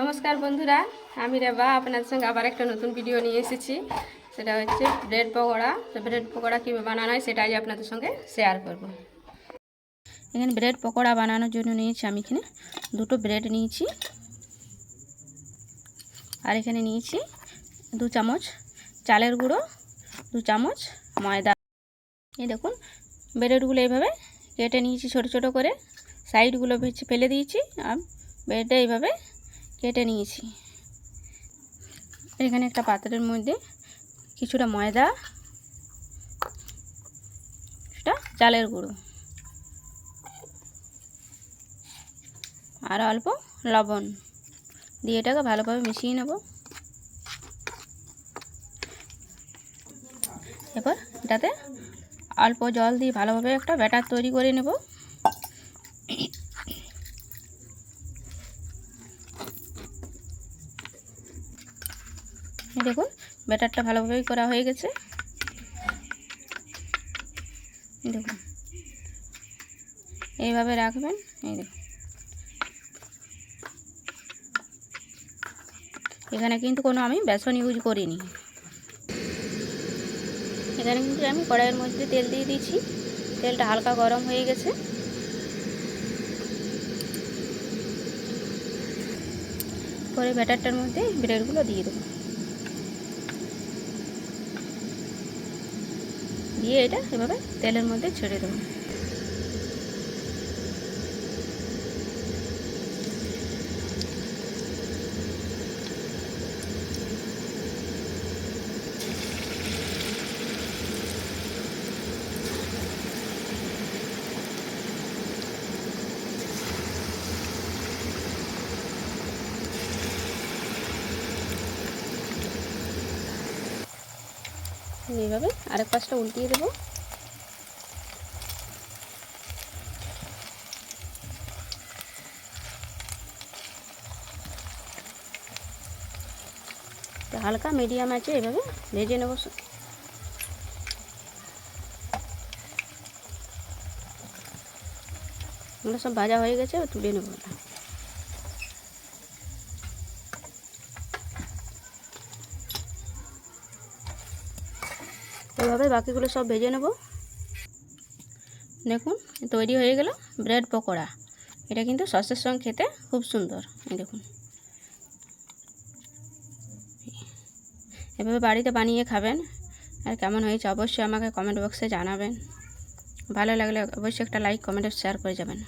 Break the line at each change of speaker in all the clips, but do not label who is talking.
নমস্কার বন্ধুরা, আমি রেবা, আপনাদের সঙ্গে আবার একটা নতুন ভিডিও নিয়ে এসেছি। সেটা হচ্ছে ব্রেড পকোড়া। তো ব্রেড পকোড়া কীভাবে বানানো হয় সেটা আজ আপনাদের সঙ্গে শেয়ার করব। এখানে ব্রেড পকোড়া বানানোর জন্য নিয়েছি আমি এখানে দুটো ব্রেড নিয়েছি। আর এখানে নিয়েছি দু চামচ চালের গুঁড়ো, দু চামচ ময়দা। এই দেখুন ব্রেডগুলো এইভাবে কেটে নিয়েছি ছোট ছোট করে। সাইডগুলো ফেলে দিয়েছি, আর ব্রেডটা এইভাবে কেটে নিয়েছি। এখানে একটা পাত্রের মধ্যে কিছুটা ময়দা, কিছুটা চালের গুঁড়ো আর অল্প লবণ দিয়ে এটাকে ভালোভাবে মিশিয়ে নেব। এবার এটাতে অল্প জল দিয়ে ভালোভাবে একটা ব্যাটার তৈরি করে নেব। দেখুন, ব্যাটারটা ভালোভাবেই করা হয়ে গেছে। দেখুন, এইভাবে রাখবেন, এই এখানে কিন্তু কোনো আমি বেসন ইউজ করিনি। এখানে কিন্তু আমি কড়াইয়ের মধ্যে তেল দিয়ে দিয়েছি। তেলটা হালকা গরম হয়ে গেছে। পরে ব্যাটারটার মধ্যে ব্রেডগুলো দিয়ে দেবো। দিয়ে এটা এভাবে তেলের মধ্যে ছেড়ে দেবো। এইভাবে আরেক পাশটা উল্টিয়ে দেবো। হালকা মিডিয়াম আছে এভাবে ভেজে নেব। এগুলো সব ভাজা হয়ে গেছে তুলে নেব এভাবে বাকিগুলো সব ভেজে নেব। দেখুন তৈরি হয়ে গেল ব্রেড পকোড়া। এটা কিন্তু সসের সঙ্গে খেতে খুব সুন্দর। দেখুন। এভাবে বাড়িতে বানিয়ে খাবেন। আর কেমন হয়েছে অবশ্যই আমাকে কমেন্ট বক্সে জানাবেন। ভালো লাগলে অবশ্যই একটা লাইক কমেন্ট শেয়ার করে যাবেন।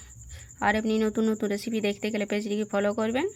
আর এমনি নতুন নতুন রেসিপি দেখতে গেলে পেজটিকে ফলো করবেন।